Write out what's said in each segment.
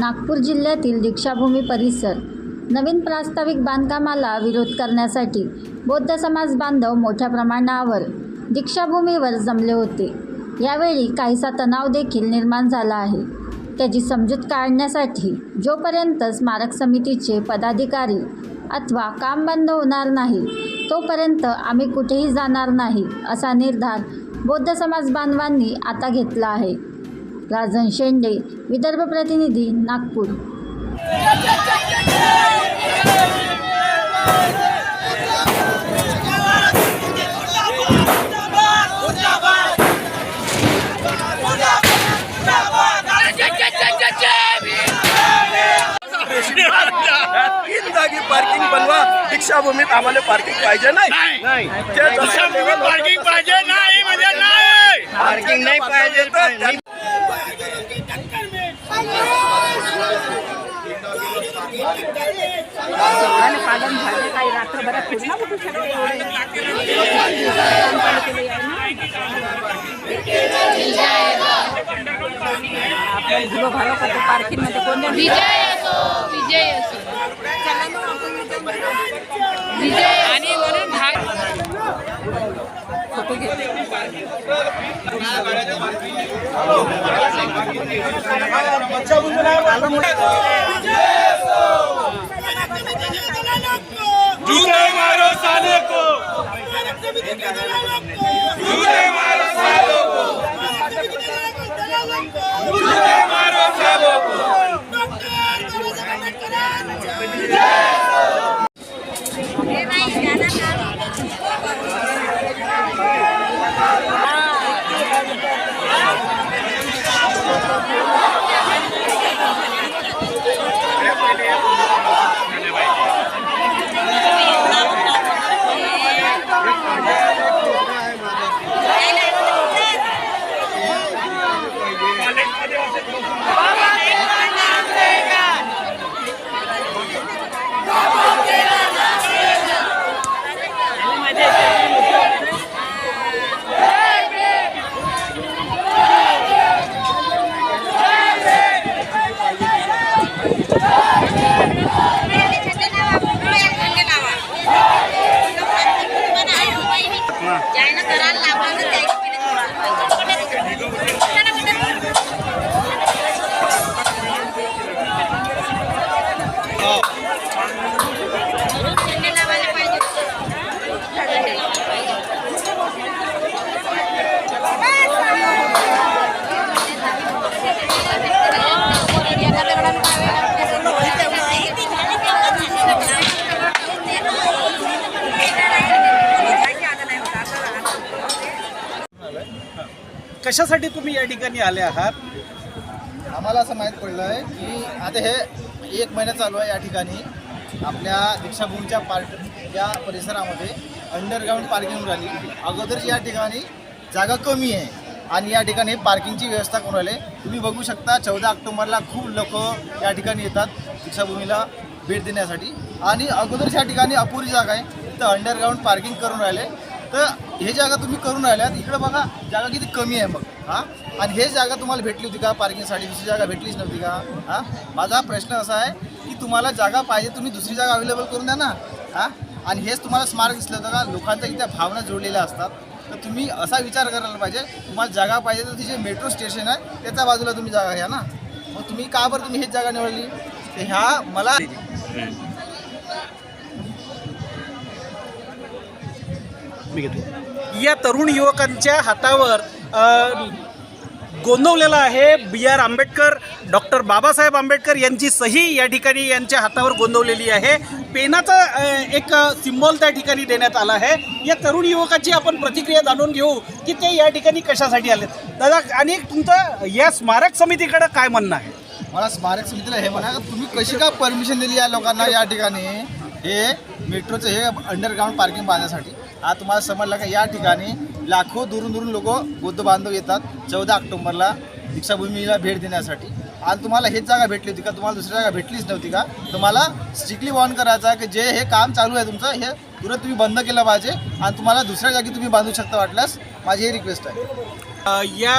नागपूर जिल्ह्यातील दीक्षाभूमी परिसर. नवीन प्रास्ताविक बांधकामाला विरोध करण्यासाठी बौद्ध समाज बांधव मोठ्या प्रमाणावर दीक्षाभूमीवर जमले होते. यावेळी काहीसा तणाव देखील निर्माण झाला आहे. त्याची समजूत काढण्यासाठी जोपर्यंत स्मारक समितीचे पदाधिकारी अथवा काम बंद होणार नाही तोपर्यंत आम्ही कुठेही जाणार नाही असा निर्धार बौद्ध समाज बांधवांनी आता घेतला आहे. राजन शेंडे विदर्भ प्रतिनिधी नागपूर. पार्किंग बनवा. दीक्षाभूमीत आम्हाला पार्किंग पाहिजे नाही. पार्किंग तसं पाहिजे नाही म्हणजे नाही. पार्किंग नाही पाहिजे तर त्यांनी आणि पालन झाले काही रात्रभरात ना उठू शकते धुलो भालो करतो पार्किंगमध्ये कोण विजय असो विजय असो विजय आणि म्हणून भाग फोटो घेते मारो साले को जूते मारो सालों को जूते मारो सालों को ज्यानं करायला लावलं कशासाठी तुम्ही या ठिकाणी आले आहात? आम्हाला असं माहीत पडलं आहे की आता हे एक महिना चालू आहे या ठिकाणी. आपल्या दीक्षाभूमीच्या पार्ट या परिसरामध्ये अंडरग्राऊंड पार्किंग राहिली. अगोदर या ठिकाणी जागा कमी आहे आणि या ठिकाणी पार्किंगची व्यवस्था करून राहिले. तुम्ही बघू शकता चौदा ऑक्टोबरला खूप लोक या ठिकाणी येतात दीक्षाभूमीला भेट देण्यासाठी. आणि अगोदर या ठिकाणी अपुरी जागा आहे. तर अंडरग्राऊंड पार्किंग करून राहिले. तर हे जागा तुम्ही करून राहिल्यात इकडं बघा जागा किती कमी आहे मग हां? आणि हे जागा तुम्हाला भेटली होती का? पार्किंगसाठी दुसरी जागा भेटलीच नव्हती का? हां? माझा प्रश्न असा आहे की तुम्हाला जागा पाहिजे तुम्ही दुसरी जागा अवेलेबल करून द्या ना हां? आणि हेच तुम्हाला स्मारक दिसलं होतं का? लोकांच्या इथे भावना जोडलेल्या असतात. तर तुम्ही असा विचार करायला पाहिजे तुम्हाला जागा पाहिजे तर तिचे मेट्रो स्टेशन आहे त्याच्या बाजूला तुम्ही जागा घ्या ना. मग तुम्ही का बरं तुम्ही हेच जागा निवडली? तर ह्या मला या तरुण युवकांच्या हातावर गोंदवलेला आहे B R Ambedkar doctor Babasaheb Ambedkar यांची सही या ठिकाणी यांच्या हातावर गोंदवलेली आहे. पेनाचा एक सिम्बॉल त्या ठिकाणी देण्यात आला आहे. या तरुण युवकाची आपण प्रतिक्रिया जाणून घेऊ की ते या ठिकाणी कशासाठी आले. दादा आणि तुमचं या स्मारक समितीकडं काय म्हणणं आहे? मला स्मारक समितीला हे म्हणा का तुम्ही कशी का परमिशन दिली या लोकांना या ठिकाणी? हे मेट्रोचं हे अंडरग्राऊंड पार्किंग बांधण्यासाठी आज तुम्हाला समजलं का या ठिकाणी लाखो दुरून दुरून लोक बौद्ध बांधव येतात चौदा ऑक्टोबरला दीक्षाभूमीला भेट देण्यासाठी. आणि तुम्हाला हेच जागा भेटली होती का तुम्हाला दुसरी जागा भेटलीच नव्हती का तुम्हाला स्ट्रिक्टली वॉर्न करायचं आहे की जे हे काम चालू आहे तुमचं हे तुरंत तुम्ही बंद केलं पाहिजे आणि तुम्हाला दुसऱ्या जागी तुम्ही बांधू शकता वाटल्यास माझी ही रिक्वेस्ट आहे. या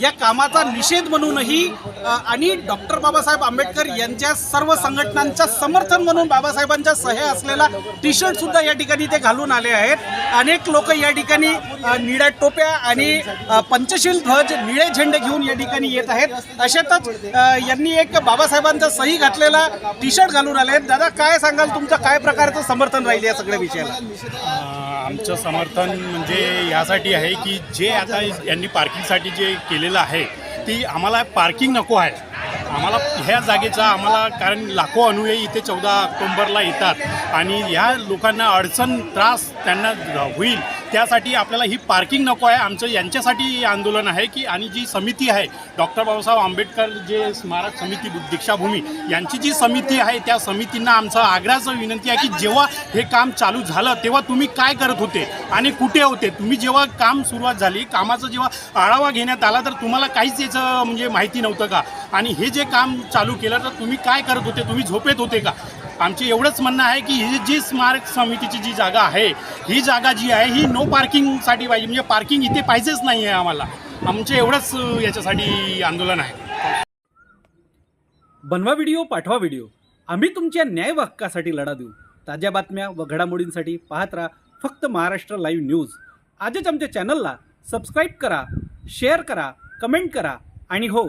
या कामाचा निषेध म्हणूनही आणि डॉक्टर बाबासाहेब आंबेडकर यांच्या सर्व संघटनांच्या समर्थन म्हणून बाबासाहेबांच्या सह्या असलेला टी शर्ट सुद्धा या ठिकाणी ते घालून आले आहेत. अनेक लोक या ठिकाणी निळ्या टोप्या आणि पंचशील ध्वज निळे झेंडे घेऊन या ठिकाणी येत आहेत. अशातच यांनी एक बाबासाहेबांचा सही घातलेला टी शर्ट घालून आले आहेत. दादा काय सांगाल? तुमचं काय प्रकारचं समर्थन राहील या सगळ्या विषयाला? आमचं समर्थन म्हणजे यासाठी आहे की जे आता यांनी पार्किंगसाठी जे केले झालेलं आहे. ती आम्हाला पार्किंग नको आहे. आम्हाला ह्या जागेचा आम्हाला कारण लाखो अनुयायी इथे चौदा ऑक्टोंबरला येतात. आणि ह्या लोकांना अडचण त्रास त्यांना होईल. त्यासाठी आपल्याला ही पार्किंग नको आहे. आमचं यांच्यासाठी आंदोलन आहे की आणि जी समिती आहे डॉक्टर बाबासाहेब आंबेडकर जे स्मारक समिती दीक्षाभूमी यांची जी समिती आहे त्या समितींना आमचं आग्रहाचं विनंती आहे की जेव्हा हे काम चालू झालं तेव्हा तुम्ही काय करत होते आणि कुठे होते? तुम्ही जेव्हा काम सुरुवात झाली कामाचं जेव्हा आढावा घेण्यात आला तर तुम्हाला काहीच याचं म्हणजे माहिती नव्हतं का? आणि हे जे काम चालू केलं तर तुम्ही काय करत होते? तुम्ही झोपेत होते का? आमचे एवढंच म्हणणं आहे की ही जी स्मारक समितीची जी जागा आहे ही जागा जी आहे ही नो पार्किंगसाठी पाहिजे. म्हणजे पार्किंग इथे पाहिजेच नाही आहे आम्हाला. आमचं एवढंच याच्यासाठी आंदोलन आहे. बनवा व्हिडिओ पाठवा व्हिडिओ आम्ही तुमच्या न्याय हक्कासाठी लढा देऊ. ताज्या बातम्या व घडामोडींसाठी पाहत राहा फक्त महाराष्ट्र लाईव्ह न्यूज आजच आमच्या चॅनलला सबस्क्राईब करा शेअर करा कमेंट करा आणि हो